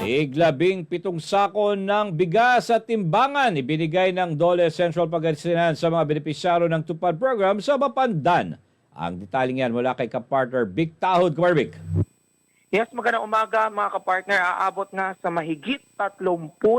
Iglabing pitong sako ng bigas at timbangan ibinigay ng Dole Central Pangasinan sa mga benepisyaro ng Tupad Program sa Mapandan. Ang detaling yan mula kay kapartner Big Tahod Kwarvik. Yes, magandang umaga mga kapartner. Aabot nga sa mahigit 30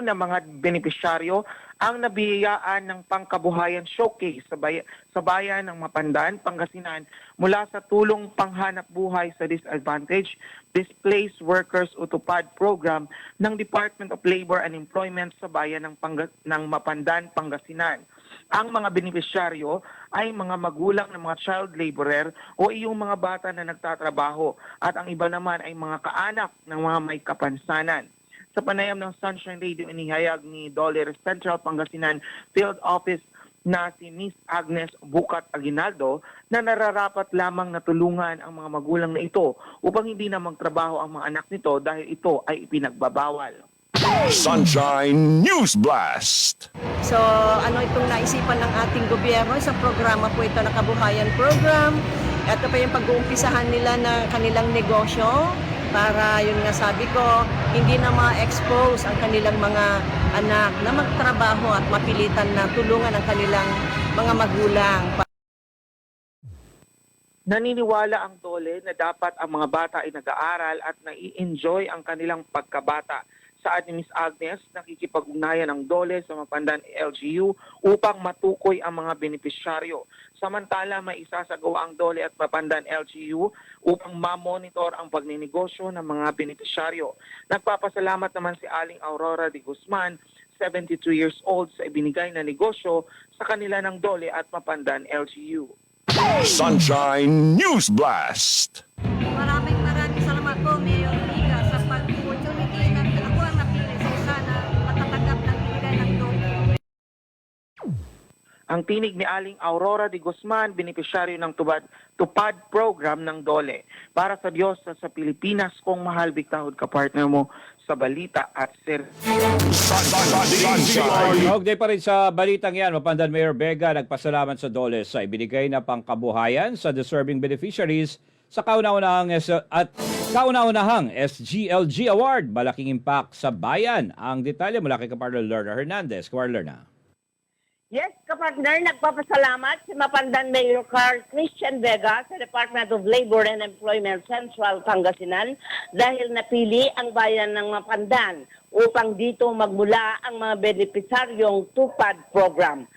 na mga benepisyaryo ang nabiyayaan ng Pangkabuhayan Showcase sa, bay- sa bayan ng Mapandan, Pangasinan mula sa tulong panghanap buhay sa disadvantaged Displaced Workers Utupad Program ng Department of Labor and Employment sa bayan ng, Panga- ng Mapandan, Pangasinan. Ang mga benepisyaryo ay mga magulang ng mga child laborer o iyong mga bata na nagtatrabaho at ang iba naman ay mga kaanak ng mga may kapansanan. Sa panayam ng Sunshine Radio, inihayag ni Dollar Central Pangasinan Field Office na si Miss Agnes Bukat Aguinaldo na nararapat lamang na tulungan ang mga magulang na ito upang hindi na magtrabaho ang mga anak nito dahil ito ay ipinagbabawal. Sunshine News Blast. So ano itong naisipan ng ating gobyerno, isang programa po ito na kabuhayan program. Ito pa yung pag-uumpisahan nila ng kanilang negosyo para yun nga sabi ko, hindi na ma-expose ang kanilang mga anak na magtrabaho at mapilitan na tulungan ang kanilang mga magulang. Naniniwala ang Dole na dapat ang mga bata ay nag-aaral at nai-enjoy ang kanilang pagkabata. Sa ni Ms. Agnes, nakikipag-ugnayan ang Dole sa Mapandan LGU upang matukoy ang mga benepisyaryo. Samantala, may isasagawa ang Dole at Mapandan LGU upang ma-monitor ang pagninegosyo ng mga benepisyaryo. Nagpapasalamat naman si Aling Aurora de Guzman 72 years old sa ibinigay na negosyo sa kanila ng Dole at Mapandan LGU. Sunshine News Blast. Maraming maraming salamat po, Mayor Ang tinig ni Aling Aurora de Guzman, benepisyaryo ng Tupad, Tupad Program ng Dole. Para sa Diyos sa, sa Pilipinas, kung mahal bigtahod ka partner mo sa balita at sir. Kaugnay pa rin sa balitang yan, Mapandan Mayor Vega nagpasalamat sa Dole sa ibinigay na pangkabuhayan sa deserving beneficiaries sa kauna-unahang at kauna-unahang SGLG Award. Malaking impact sa bayan. Ang detalye mula kay kapartner Lerna Hernandez. Kuwar Lerna. Yes, kapartner, nagpapasalamat si Mapandan Mayor Carl Christian Vega sa Department of Labor and Employment Central Pangasinan dahil napili ang bayan ng Mapandan upang dito magmula ang mga benepisaryong tupad program.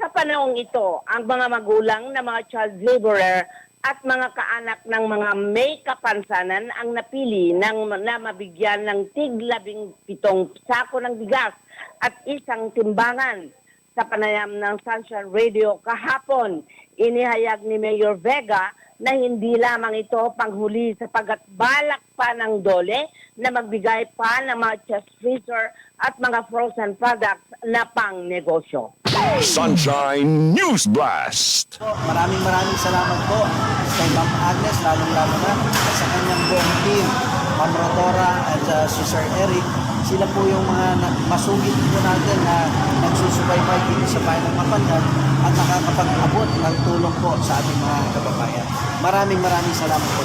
Sa panahong ito, ang mga magulang na mga child laborer at mga kaanak ng mga may kapansanan ang napili ng na mabigyan ng tiglabing pitong sako ng bigas at isang timbangan sa panayam ng Sunshine Radio kahapon. Inihayag ni Mayor Vega na hindi lamang ito panghuli sapagat balak pa ng dole na magbigay pa ng mga chest freezer at mga frozen products na pang negosyo. Sunshine News Blast. Po, maraming maraming salamat po kay Ma'am Agnes, lalong-lalo na sa kanyang buong team, Ma'am Rotora at uh, si Sir Eric. Sila po yung mga na- masugid po natin na nagsusubaybay dito sa bayan ng Mapandan at nakakapag-abot ng tulong po sa ating mga kababayan. Maraming maraming salamat po.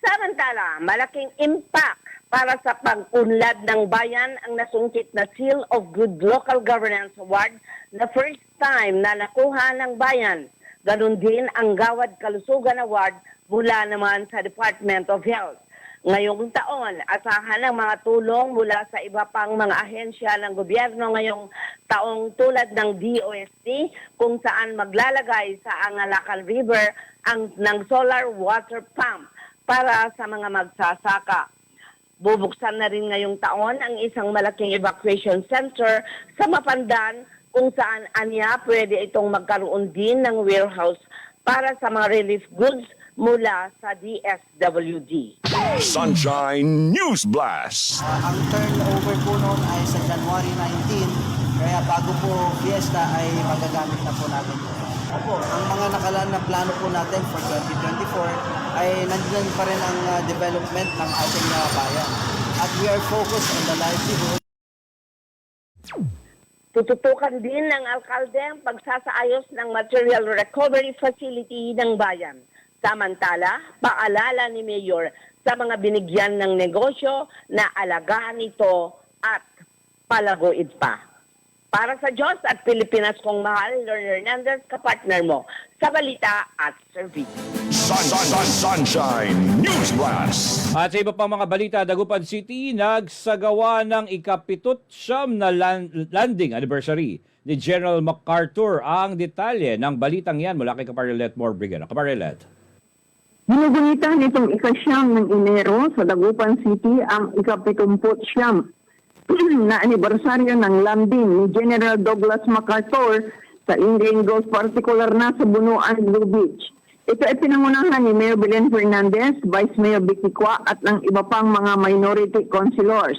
Samantala, malaking impact para sa pag-unlad ng bayan ang nasungkit na Seal of Good Local Governance Award na first time na nakuha ng bayan. Ganon din ang Gawad Kalusugan Award mula naman sa Department of Health. Ngayong taon, asahan ang mga tulong mula sa iba pang mga ahensya ng gobyerno ngayong taong tulad ng DOST kung saan maglalagay sa Angalakan River ang ng solar water pump para sa mga magsasaka. Bubuksan na rin ngayong taon ang isang malaking evacuation center sa Mapandan kung saan anya pwede itong magkaroon din ng warehouse para sa mga relief goods mula sa DSWD. Sunshine News Blast. Ah, ang turnover po noon ay sa January 19, kaya bago po fiesta ay magagamit na po natin. Opo, ang mga nakalaan na plano po natin for 2024 ay nandiyan pa rin ang ah, development ng ating ah, bayan. At we are focused on the livelihood Tututukan din ng alkalde ang pagsasaayos ng material recovery facility ng bayan. Samantala, paalala ni Mayor, sa mga binigyan ng negosyo na alagaan ito at palaguid pa. Para sa Diyos at Pilipinas kong mahal, Lord Hernandez, kapartner mo sa balita at service. Sun, sun, sun, sunshine News Blast. At sa iba pang mga balita, Dagupan City nagsagawa ng ikapitot siyam na lan- landing anniversary ni General MacArthur. Ang detalye ng balitang yan mula kay Kaparilet More Brigada. Kaparilet. Ginugulitan nitong ikasyam ng Enero sa Dagupan City ang ikapitumput siyam na anibersaryo ng landing ni General Douglas MacArthur sa Indian Gulf, partikular na sa Bunuan, Blue Beach. Ito ay pinangunahan ni Mayor Belen Fernandez, Vice Mayor Vicky Qua at ng iba pang mga minority councilors.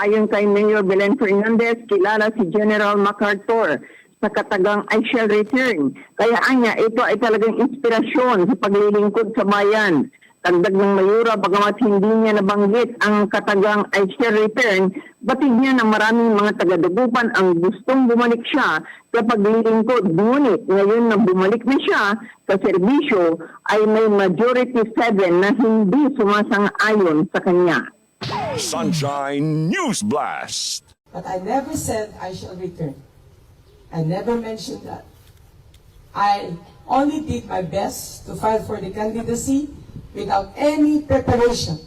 Ayon kay Mayor Belen Fernandez, kilala si General MacArthur sa katagang I shall return. Kaya anya, ito ay talagang inspirasyon sa paglilingkod sa bayan. Tagdag ng mayura, bagamat hindi niya nabanggit ang katagang I shall return, batid niya na maraming mga taga-dagupan ang gustong bumalik siya sa paglilingkod. Ngunit ngayon na bumalik na siya sa serbisyo, ay may majority 7 na hindi sumasang-ayon sa kanya. Sunshine News Blast. But I never said I shall return. I never mentioned that. I only did my best to file for the candidacy without any preparation.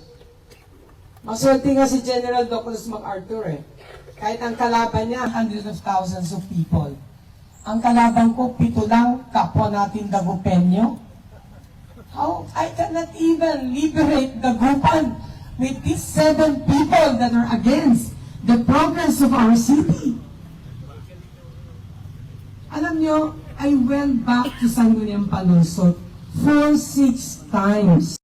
Maswerte nga si General Douglas MacArthur eh. Kahit ang kalaban niya, hundreds of thousands of people. Ang kalaban ko, pito lang, kapwa natin Dagupenyo. How? I cannot even liberate Dagupan with these seven people that are against the progress of our city. Alam nyo, I went back to Sangguniang Palunsot four, six times.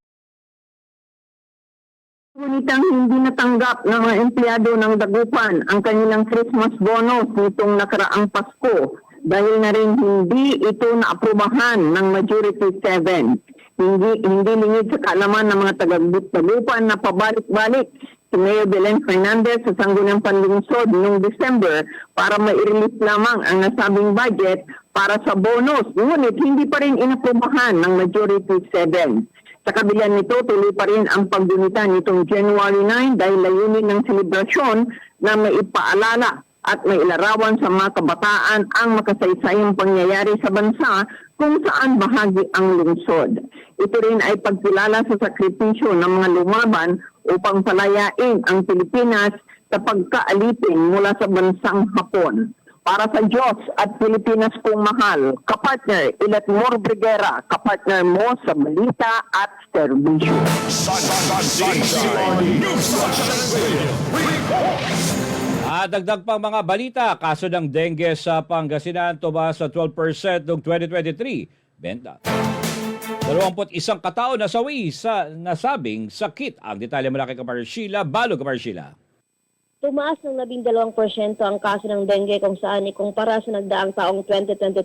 Ngunitang hindi natanggap ng mga empleyado ng Dagupan ang kanilang Christmas bonus nitong nakaraang Pasko dahil na rin hindi ito naaprubahan ng majority 7. Hindi, hindi lingid sa kaalaman ng mga taga-Dagupan na pabalik-balik si Mayor Belen Fernandez sa Sangguniang Panlungsod noong December para mai-release lamang ang nasabing budget para sa bonus. Ngunit hindi pa rin inaprubahan ng majority 7. Sa kabila nito, tuloy pa rin ang paggunita nitong January 9 dahil layunin ng selebrasyon na may ipaalala at may ilarawan sa mga kabataan ang makasaysayang pangyayari sa bansa kung saan bahagi ang lungsod. Ito rin ay pagkilala sa sakripisyo ng mga lumaban upang palayain ang Pilipinas sa pagkaalipin mula sa bansang Hapon. Para sa Diyos at Pilipinas kong mahal, kapartner Ilet Mor Brigera, kapartner mo sa balita at serbisyo. At dagdag pang mga balita, kaso ng dengue sa Pangasinan tumaas sa 12% noong 2023. Benta. 21 katao nasawi sa nasabing sakit. Ang detalye mula kay Kapar Sheila, Balo Kapar Sheila. Tumaas ng 12% ang kaso ng dengue kung saan ikumpara sa nagdaang taong 2022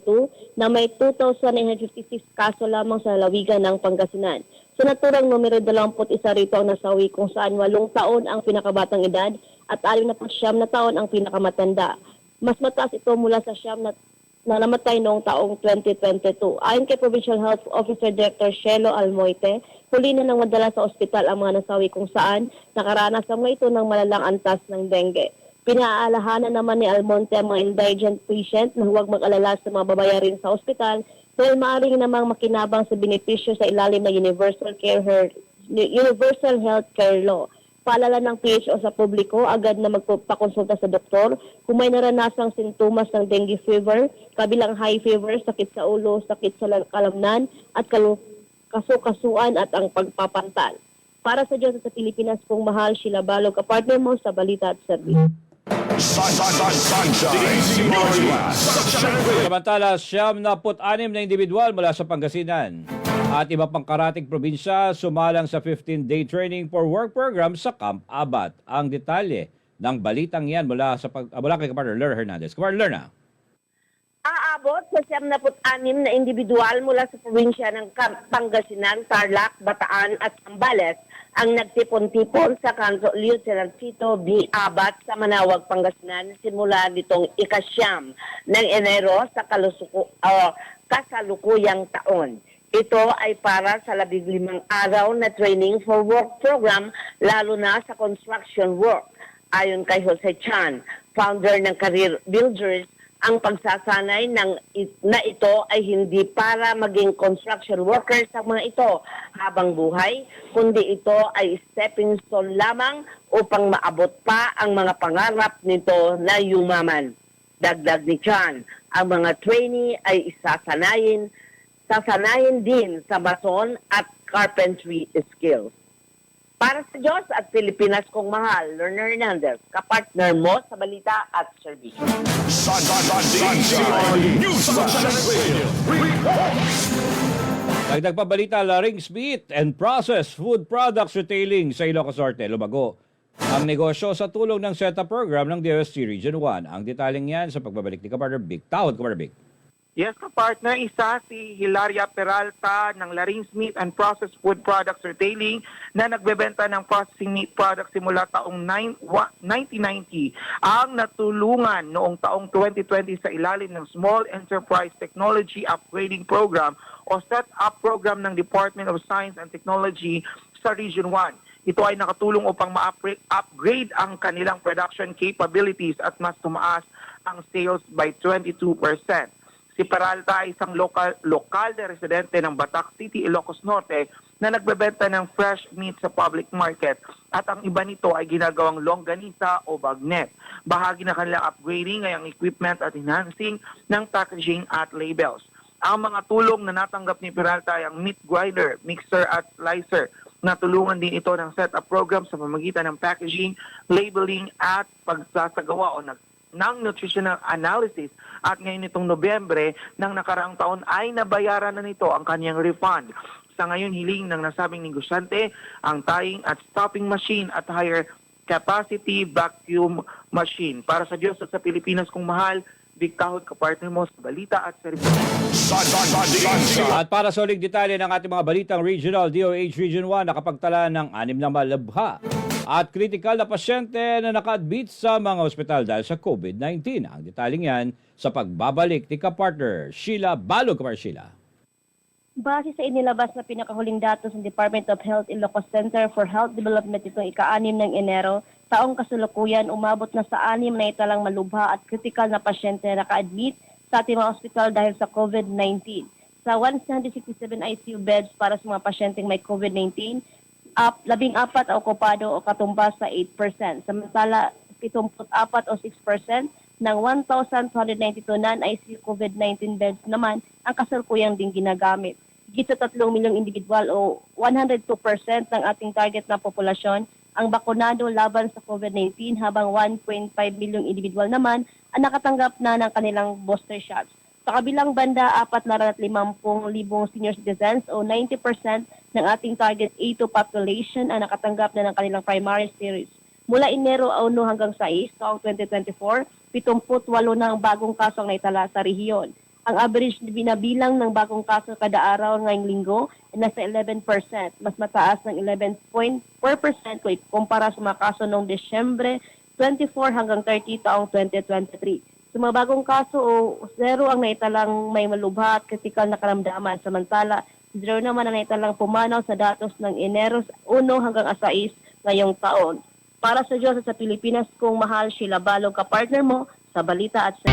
na may 2,956 kaso lamang sa lalawigan ng Pangasinan. Sa naturang numero 21 rito ang nasawi kung saan 8 taon ang pinakabatang edad at 6 na taon ang pinakamatanda. Mas mataas ito mula sa siyam na na namatay noong taong 2022. Ayon kay Provincial Health Officer Director Shelo Almoite, huli na nang madala sa ospital ang mga nasawi kung saan nakaranas ang ito ng malalang antas ng dengue. Pinaalahanan naman ni Almonte ang mga indigent patient na huwag mag-alala sa mga babayarin sa ospital dahil maaaring namang makinabang sa benepisyo sa ilalim ng Universal Care Her- Universal Health Care Law. Paalala ng PHO sa publiko, agad na magpakonsulta sa doktor kung may naranasang sintomas ng dengue fever, kabilang high fever, sakit sa ulo, sakit sa kalamnan, at kasukasuan at ang pagpapantal. Para sa Diyos sa Pilipinas kung mahal, Sheila Balog, kapartner mo sa Balita at Service. Samantala, siyam na put-anim na individual mula sa Pangasinan at iba pang karating probinsya sumalang sa 15-day training for work program sa Camp Abat. Ang detalye ng balitang yan mula, sa pag, ah, mula kay Kapartner Ler Hernandez. Kapartner Lerna. Aabot sa 76 na individual mula sa probinsya ng Cam- Pangasinan, Tarlac, Bataan at Zambales ang nagtipon-tipon sa kanto Lieutenantito B. Abat sa Manawag, Pangasinan simula nitong ikasyam ng Enero sa kalusuko, ah, kasalukuyang taon. Ito ay para sa labing limang araw na training for work program, lalo na sa construction work. Ayon kay Jose Chan, founder ng Career Builders, ang pagsasanay ng na ito ay hindi para maging construction workers ang mga ito habang buhay, kundi ito ay stepping stone lamang upang maabot pa ang mga pangarap nito na yumaman. Dagdag ni Chan, ang mga trainee ay isasanayin, sasanayin din sa mason at carpentry skills. Para sa Diyos at Pilipinas kong mahal, Lerner Hernandez, kapartner mo sa balita at serbisyo. Dagdag pa balita, Larings Meat and Processed Food Products Retailing sa Ilocos Norte, lumago. Ang negosyo sa tulong ng SETA program ng DOST Region 1. Ang detaling yan sa pagbabalik ni Kapartner Big. Tawad, Kapartner Big. Yes, partner isa si Hilaria Peralta ng Larings Meat and Processed Food Products Retailing na nagbebenta ng processing meat products simula taong 9 wa- 1990. Ang natulungan noong taong 2020 sa ilalim ng Small Enterprise Technology Upgrading Program o SET-UP program ng Department of Science and Technology sa Region 1. Ito ay nakatulong upang ma-upgrade ang kanilang production capabilities at mas tumaas ang sales by 22%. Si Peralta ay isang lokal, lokal na residente ng Batac City, Ilocos Norte na nagbebenta ng fresh meat sa public market at ang iba nito ay ginagawang longganisa o bagnet. Bahagi na kanilang upgrading ay ang equipment at enhancing ng packaging at labels. Ang mga tulong na natanggap ni Peralta ay ang meat grinder, mixer at slicer. Natulungan din ito ng set-up program sa pamagitan ng packaging, labeling at pagsasagawa o nag ng nutritional analysis at ngayon itong Nobyembre ng nakaraang taon ay nabayaran na nito ang kanyang refund. Sa ngayon hiling ng nasabing negosyante ang tying at stopping machine at higher capacity vacuum machine. Para sa Diyos at sa Pilipinas kung mahal, Big Tahod kapartner mo sa balita at serbisyo. At para sa uling detalye ng ating mga balitang regional, DOH Region 1 nakapagtala ng anim na malabha at critical na pasyente na naka-admit sa mga ospital dahil sa COVID-19. Ang detalye yan sa pagbabalik ni kapartner Sheila Balog, Kapar Sheila. Base sa inilabas na pinakahuling datos ng Department of Health Ilocos Center for Health Development itong ika-anim ng Enero, taong kasulukuyan umabot na sa anim na italang malubha at critical na pasyente na naka-admit sa ating mga ospital dahil sa COVID-19. Sa 167 ICU beds para sa mga pasyenteng may COVID-19, up, labing apat ang okupado o katumbas sa 8%. Samantala, 74 o 6% ng 1,292 non-ICU COVID-19 beds naman ang kasalukuyang din ginagamit. Sa 3 milyong individual o 102% ng ating target na populasyon ang bakunado laban sa COVID-19 habang 1.5 milyong individual naman ang nakatanggap na ng kanilang booster shots. Sa kabilang banda, 450,000 senior citizens o 90% ng ating target A2 population ang nakatanggap na ng kanilang primary series. Mula Enero 1 hanggang 6 taong 2024, 78 na bagong kaso ang naitala sa rehiyon. Ang average na binabilang ng bagong kaso kada araw ngayong linggo ay nasa 11%, mas mataas ng 11.4% kung ikumpara sa mga kaso noong Desyembre 24 hanggang 30 taong 2023. Sa mga bagong kaso, o zero ang naitalang may malubha at kritikal na karamdaman. Samantala, zero naman ang naitalang pumanaw sa datos ng Eneros 1 hanggang asais ngayong taon. Para sa Diyos at sa Pilipinas, kung mahal Sheila Balog ka partner mo, sa balita at sa...